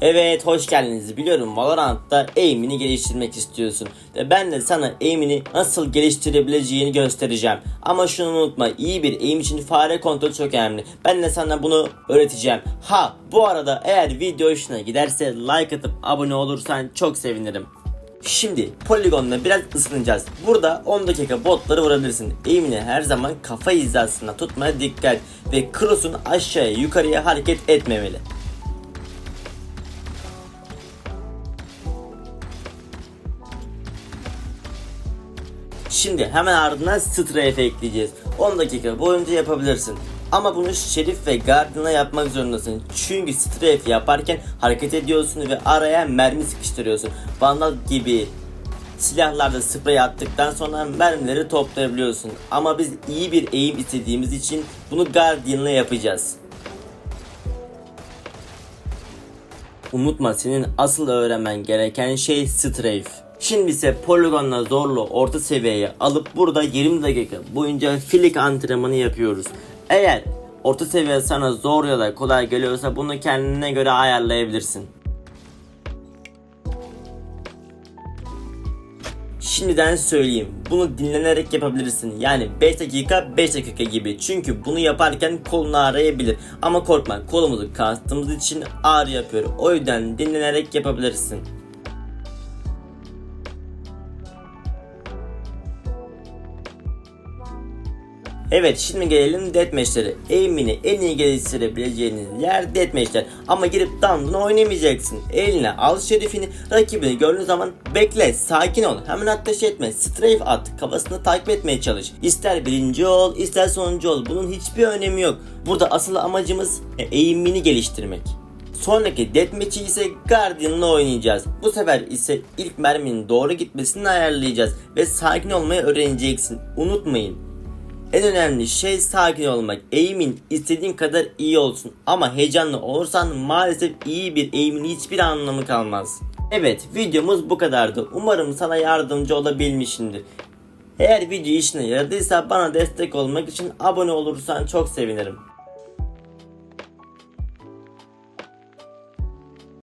Evet hoş geldiniz. Biliyorum Valorant'ta aim'ini geliştirmek istiyorsun. Ve ben de sana aim'ini nasıl geliştirebileceğini göstereceğim. Ama şunu unutma iyi bir aim için fare kontrolü çok önemli. Ben de sana bunu öğreteceğim. Ha bu arada eğer video hoşuna giderse like atıp abone olursan çok sevinirim. Şimdi poligonla biraz ısınacağız. Burada 10 dakika botları vurabilirsin. Aim'ini her zaman kafa hizasında tutmaya dikkat ve cross'un aşağıya yukarıya hareket etmemeli. Şimdi hemen ardından strafe ekleyeceğiz. 10 dakika boyunca yapabilirsin. Ama bunu Şerif ve Guardian'a yapmak zorundasın. Çünkü strafe yaparken hareket ediyorsun ve araya mermi sıkıştırıyorsun. Vandal gibi silahlarda sprey attıktan sonra mermileri toplayabiliyorsun. Ama biz iyi bir aim istediğimiz için bunu Guardian'la yapacağız. Unutma senin asıl öğrenmen gereken şey strafe. Şimdi ise poligonla zorlu orta seviyeye alıp burada 20 dakika boyunca filik antrenmanı yapıyoruz. Eğer orta seviye sana zor ya da kolay geliyorsa bunu kendine göre ayarlayabilirsin. Şimdiden söyleyeyim. Bunu dinlenerek yapabilirsin. Yani 5 dakika 5 dakika gibi. Çünkü bunu yaparken kolunu ağrıyabilir. Ama korkma kolumuzu kastığımız için ağrı yapıyor. O yüzden dinlenerek yapabilirsin. Evet şimdi gelelim deathmatch'lere. Aim'ini en iyi geliştirebileceğiniz yer deathmatch'ler. Ama girip dandun oynamayacaksın. Eline al şerifini rakibini gördüğün zaman bekle sakin ol. Hemen ateş etme. Strafe at. Kafasını takip etmeye çalış. İster birinci ol ister sonuncu ol. Bunun hiçbir önemi yok. Burada asıl amacımız e, aim'ini geliştirmek. Sonraki deathmatch'i ise Guardian'la oynayacağız. Bu sefer ise ilk merminin doğru gitmesini ayarlayacağız. Ve sakin olmayı öğreneceksin. Unutmayın. En önemli şey sakin olmak. Aim'in istediğin kadar iyi olsun. Ama heyecanlı olursan maalesef iyi bir aim'in hiçbir anlamı kalmaz. Evet videomuz bu kadardı. Umarım sana yardımcı olabilmişimdir. Eğer video işine yaradıysa bana destek olmak için abone olursan çok sevinirim.